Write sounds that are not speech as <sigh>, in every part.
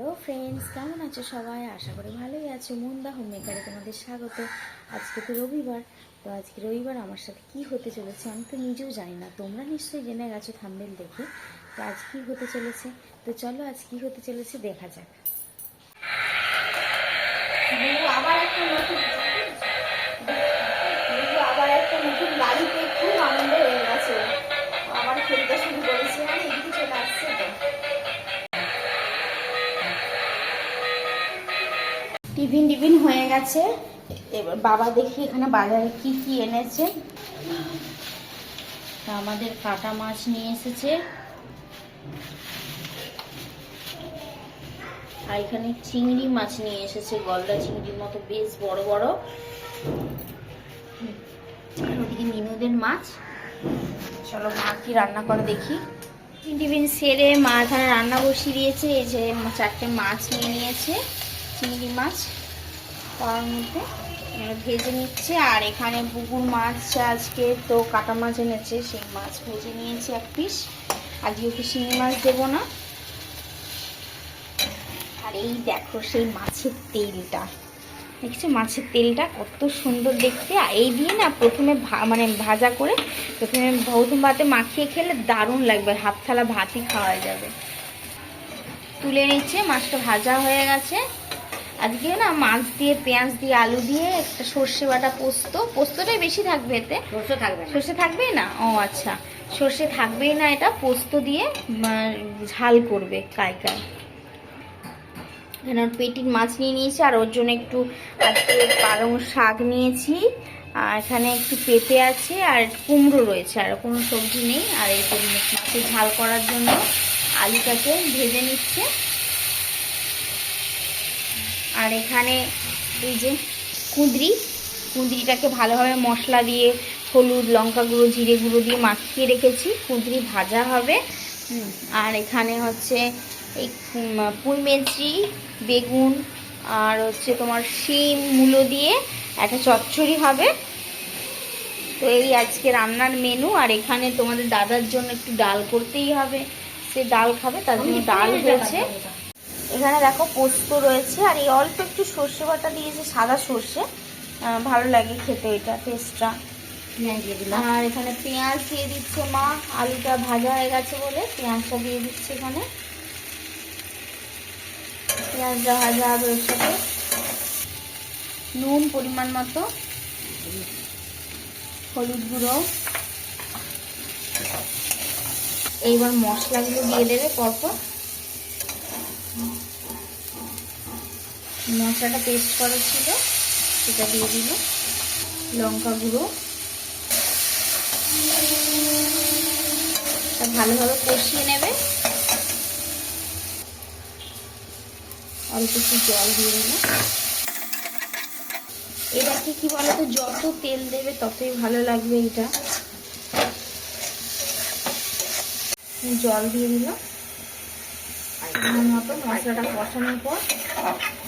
Hello friends, কেমন আছো সবাই? আশা করি ভালোই আছো। মুন্দা হোম মেকারে তোমাদের স্বাগত। আজকে তো রবিবার, তো আজকে রবিবার আমার সাথে কি হতে চলেছে আমি তো নিজেও জানি না। তোমরা নিশ্চয়ই জেনে গেছো থামবেল দেখে তো আজ কী হতে চলেছে। তো চলো আজ কি হতে চলেছে দেখা যাক। আবার একটা গেছে। এবার বাবা দেখি এখানে বাজারে কি কি এনেছে। আমাদের কাটা মাছ নিয়ে এসেছে। আর এখানে চিংড়ি মাছ নিয়ে এসেছে, গলদা চিংড়ির মতো বেশ বড় বড়। ওদিকে মিনুদের মাছ। চলো মা কি রান্না করে দেখি। টিফিন সেরে মা এখানে রান্না বসিয়ে দিয়েছে, এই যে চারটে মাছ নিয়ে নিয়েছে, চিংড়ি মাছ। তার মধ্যে ভেজে নিচ্ছে। আর এখানে পুকুর মাছ আজকে তো কাটা মাছ এনেছে সেই মাছ ভেজে নিয়েছে এক পিস। আজকে ওকে শিঙি মাছ দেবো না। আর এই দেখো সেই মাছের তেলটা। দেখছ মাছের তেলটা কত সুন্দর দেখতে। আর এই দিয়ে না প্রথমে মানে ভাজা করে প্রথমে প্রথম ভাতে মাখিয়ে খেলে দারুণ লাগবে হাফ থালা ভাতই খাওয়া যাবে। তুলে নিচ্ছে, মাছটা ভাজা হয়ে গেছে। আজকে না মাছ দিয়ে পেঁয়াজ দিয়ে আলু দিয়ে একটা সর্ষে বাটা পোস্ত। পোস্তটাই বেশি থাকবে এতে? সরষে থাকবে সর্ষে থাকবেই না? ও আচ্ছা। সর্ষে থাকবেই না এটা পোস্ত দিয়ে ঝাল করবে কাই এখানে ওর পেটির মাছ নিয়ে নিয়েছি আর ওর জন্য একটু আজকে পালং শাক নিয়েছি। আর এখানে একটু পেঁপে আছে আর কুমড়ো রয়েছে আর কোনো সবজি নেই। আর এই মাছের ঝাল করার জন্য আলুটাকে ভেজে নিচ্ছে। আর এখানে এই যে কুঁদরি কুঁদরিটাকে ভালোভাবে মশলা দিয়ে হলুদ লঙ্কা গুঁড়ো জিরে গুঁড়ো দিয়ে মাখিয়ে রেখেছি। কুঁদরি ভাজা হবে। আর এখানে হচ্ছে এই উম, পুঁই মেথি বেগুন আর হচ্ছে তোমার শিম মূলো দিয়ে একটা চচ্চড়ি হবে। তো এই আজকে রান্নার মেনু আর এখানে তোমাদের দাদার জন্য একটু ডাল করতেই হবে। সে ডাল খাবে তার জন্য ডাল হয়েছে। এখানে দেখো পোস্ত রয়েছে আর এই অল্প একটু সর্ষে বাটা দিয়েছে সাদা সর্ষে। ভালো লাগে খেতে এটা টেস্টটা আর এখানে পেঁয়াজ দিয়ে দিচ্ছে মা আলুটা ভাজা হয়ে গেছে বলে পেঁয়াজটা দিয়ে দিচ্ছে এখানে। পেঁয়াজটা ভাজা হবে ওর সাথে নুন পরিমাণ মতো হলুদ গুঁড়ো। এইবার মশলাগুলো দিয়ে দেবে পরপর। মশলাটা পেস্ট করা ছিল, সেটা দিয়ে দিল। লঙ্কা গুঁড়ো। ভালোভাবে কষিয়ে নেবে। অল্প একটু জল দিয়ে দেবে এটাকে কি বলতো, যত তেল দেবে ততই ভালো লাগবে এটা জল দিয়ে দিল মতো মশলাটা কষানোর পর,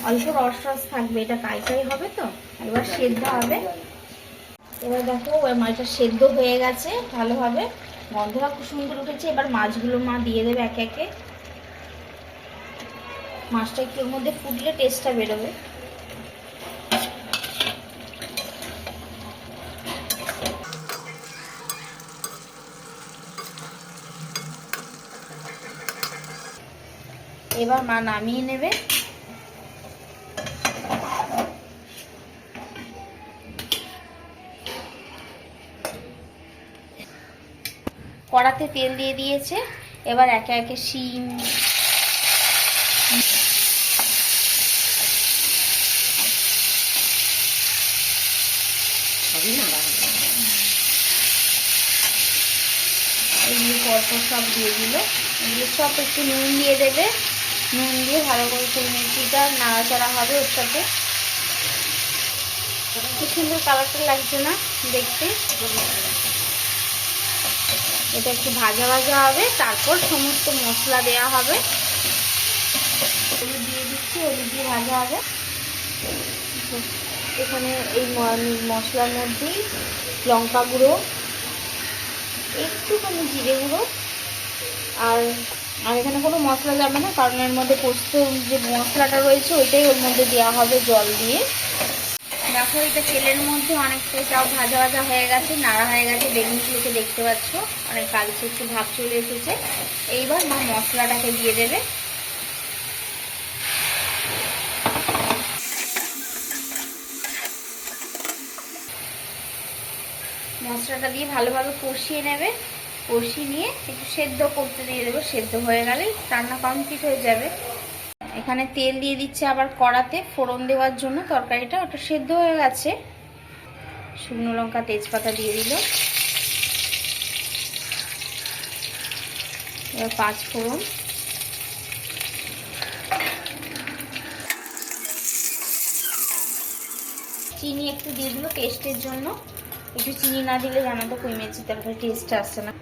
অল্প রস রস থাকবে, এটা কাইকাই হবে তো? এবার সেদ্ধ হবে। এবার দেখো মাছটা সেদ্ধ হয়ে গেছে, ভালোভাবে গন্ধটা খুব সুন্দর উঠেছে, এবার মাছগুলো মা দিয়ে দেবে একে একে। মাছটা একটু মধ্যে ফুটলে টেস্টটা বেরোবে। এবার মা নামিয়ে নেবে। কড়াতে তেল দিয়ে দিয়েছে। এবার একে একে শিম এগুলো পরপর সব দিয়ে দিল। এগুলো সব একটু নুন দিয়ে দেবে। নুন দিয়ে ভালো করে ফুল মিষ্টিটা নাড়াচাড়া হবে ওর সাথে। কি সুন্দর কালারটা লাগছে না দেখতে। এটা একটু ভাজা ভাজা হবে, তারপর সমস্ত মশলা দেয়া হবে। হলুদ দিয়ে দিচ্ছি, হলুদ দিয়ে ভাজা হবে। এখানে এই মশলার মধ্যেই লঙ্কা গুঁড়ো, একটুখানি জিরে গুঁড়ো, আর আর এখানে কোনো মশলা যাবে না, কারণ এর মধ্যে পোস্ত যে মশলাটা রয়েছে, ওইটাই ওর মধ্যে দেওয়া হবে জল দিয়ে। দেখো, এটা তেলের মধ্যে অনেকটা এটাও ভাজা ভাজা হয়ে গেছে, নাড়া হয়ে গেছে বেগুনগুলোকে দেখতে পাচ্ছ, অনেক কালচে একটু ভাব চলে এসেছে। এইবার মা মশলাটাকে দিয়ে দেবে। মশলাটা দিয়ে ভালোভাবে কষিয়ে নেবে। কষিয়ে নিয়ে একটু সেদ্ধ করতে দিয়ে দেবো। সেদ্ধ হয়ে গেলেই রান্না কমপ্লিট হয়ে যাবে। এখানে তেল দিয়ে দিচ্ছে আবার কড়াতে ফোড়ন দেওয়ার জন্য তরকারিটা। ওটা সেদ্ধ হয়ে গেছে। শুকনো লঙ্কা, তেজপাতা দিয়ে দিল। এবার পাঁচ ফোড়ন। চিনি একটু দিয়ে দিল টেস্টের জন্য। একটু চিনি না দিলে জানো তো কুই মেচি তরকারি টেস্ট আসছে না।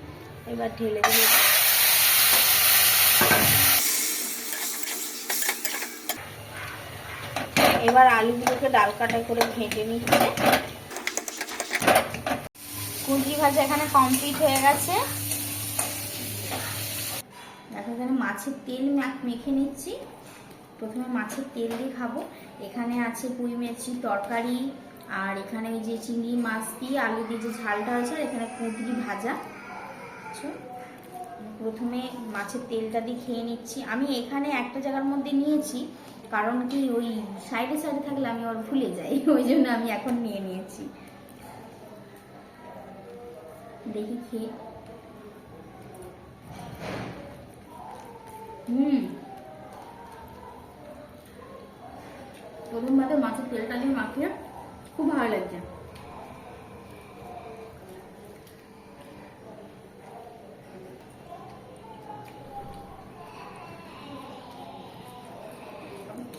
এবার ঢেলে দিলে। এবার আলুগুলোকে ডাল কাটা করে ভেজে নিচ্ছে। কুঁদরি ভাজা এখানে কমপ্লিট হয়ে গেছে। দেখো এখানে মাছের তেল মেখে নিচ্ছি। প্রথমে মাছের তেল দিয়ে খাব। এখানে আছে পুঁই মেথি তরকারি, আর এখানে ওই যে চিংড়ি মাছ দিয়ে আলু দিয়ে যে ঝালটা হয়েছে এখানে কুঁদরি ভাজা। বুঝছ? প্রথমে মাছের তেলটা দিয়ে খেয়ে নিচ্ছি। আমি এখানে একটা জায়গার মধ্যে নিয়েছি, কারণ কি ওই সাইডে সাইডে থাকলে আমি ওর ভুলে যাই, <laughs> ওই জন্য আমি এখন নিয়ে নিয়েছি। দেখি খেয়ে। হুম। প্রথম ভাবে মাছের তেলটা দিয়ে মাখিয়ে খুব ভালো লাগছে।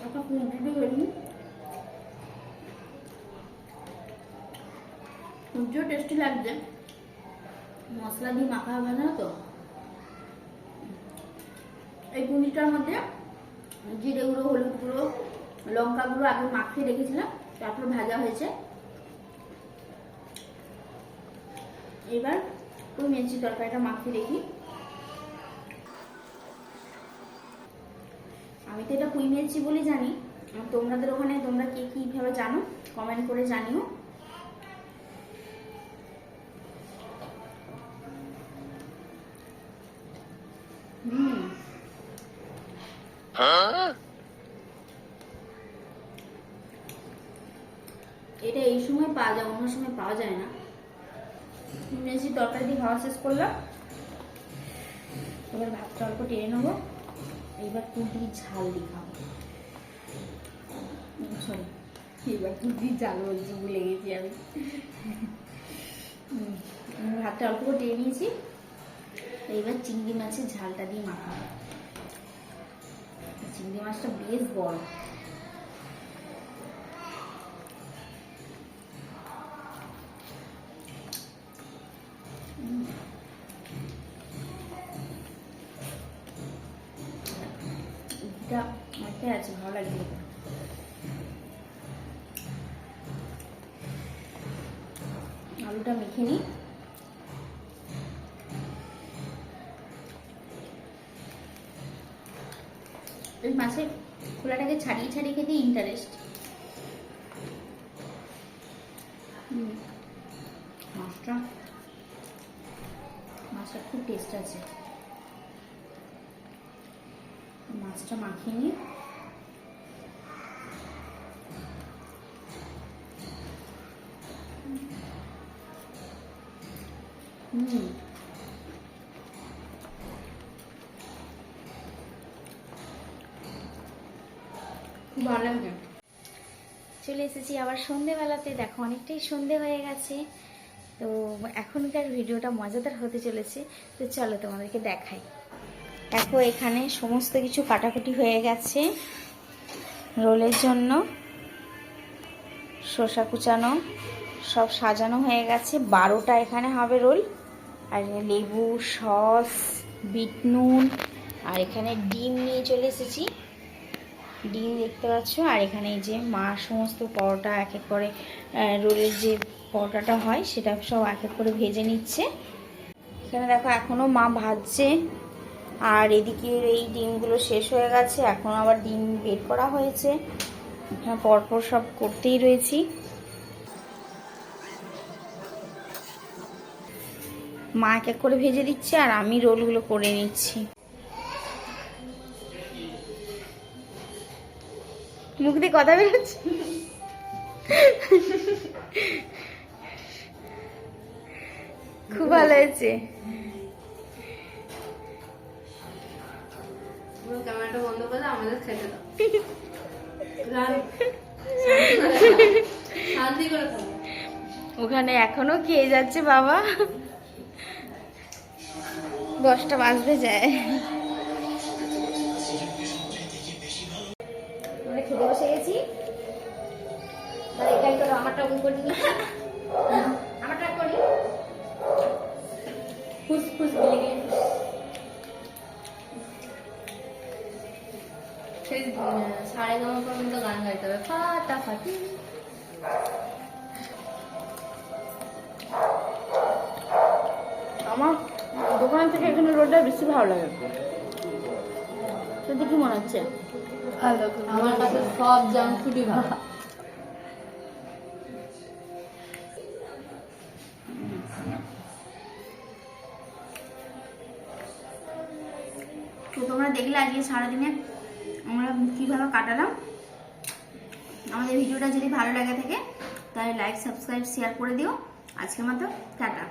একটা টেস্টি লাগছে। মশলা দিয়ে মাখা ভাজা না তো? এই কুঁদরিটার মধ্যে জিরে গুঁড়ো, হলুদ গুঁড়ো, লঙ্কা গুঁড়ো আগে মাখিয়ে রেখেছিলাম, তারপর ভাজা হয়েছে। এবার ওই মেথি তরকারিটা মাখিয়ে রেখি। আমি তো এটা পুঁই মেথি বলে জানি। তোমাদের ওখানে তোমরা কে কীভাবে জানো? কমেন্ট করে জানিও। এটা এই সময় পাওয়া যায়, অন্য সময় পাওয়া যায় না। মেজি তরকারি দিয়ে খাওয়া শেষ করলাম। এবার ভাতটা অল্প টেনে নেব। এইবার তুটি ঝাল দিয়ে খাব এবার তুটি ঝাল বলছি ভুলে গেছি আমি। ভাতটা অল্প করে টেনে নিয়েছি এইবার চিংড়ি মাছের ঝালটা দিয়ে মাখাবো। চিংড়ি মাছটা বেশ বড় এটা অনেকটাই আছে, ভালো এটা। আলুটা মেখে নিই। এই মাছের খোলাটাকে ছাড়িয়ে ছাড়িয়ে খেতে ইন্টারেস্ট মাছটা মাছটা খুব টেস্ট আছে। মাছটা মাখিয়ে লাগবে চলে এসেছি আবার সন্ধেবেলাতে। দেখো, অনেকটাই সন্ধে হয়ে গেছে। তো এখনকার ভিডিওটা মজাদার হতে চলেছে। তো চলো তোমাদেরকে দেখাই। দেখো, এখানে সমস্ত কিছু কাটাকুটি হয়ে গেছে। রোলের জন্য শসা কুচানো সব সাজানো হয়ে গেছে। বারোটা এখানে হবে রোল। আর লেবু, সস, বিট নুন, আর এখানে ডিম নিয়ে চলে এসেছি। ডিম দেখতে পাচ্ছ। আর এখানে এই যে মা সমস্ত পরোটা এক এক করে রোলের যে পরোটাটা হয়, সেটা সব এক এক করে ভেজে নিচ্ছে। এখানে দেখো এখনও মা ভাজছে। আর এদিকে এই ডিমগুলো শেষ হয়ে গেছে, এখন আবার ডিম বের করা হয়েছে। এখানে পরপর সব করতেই রয়েছি। মা এক এক করে ভেজে দিচ্ছে আর আমি রোলগুলো করে নিচ্ছি। মুখ দিয়ে কথা বেরোচ্ছে? খুব ভালো হয়েছে। ক্যামেরাটা বন্ধ আমাদের খেতে দাও। শান্তি করে ওখানে এখনও খেয়ে যাচ্ছে বাবা। দশটা বাজতে যায়। আমরা খেতে বসে গেছি। এটাই আমারটা করে দিই আমারটা করি গিয়ে সেই সাড়ে নটা পর্যন্ত গান গাইতে হবে ফাটাফাটি আমার দোকান থেকে এখানে রোডটা বেশি ভালো লাগে। তোদের কি মনে হচ্ছে? আমার কাছে সব জাঙ্ক ফুডই ভালো। তো তোমরা দেখলে আজকে সারাদিনে আমরা কীভাবে কাটালাম? আমাদের ভিডিওটা যদি ভালো লাগে থাকে, তাহলে লাইক সাবস্ক্রাইব শেয়ার করে দিও। আজকে মতো টাটা।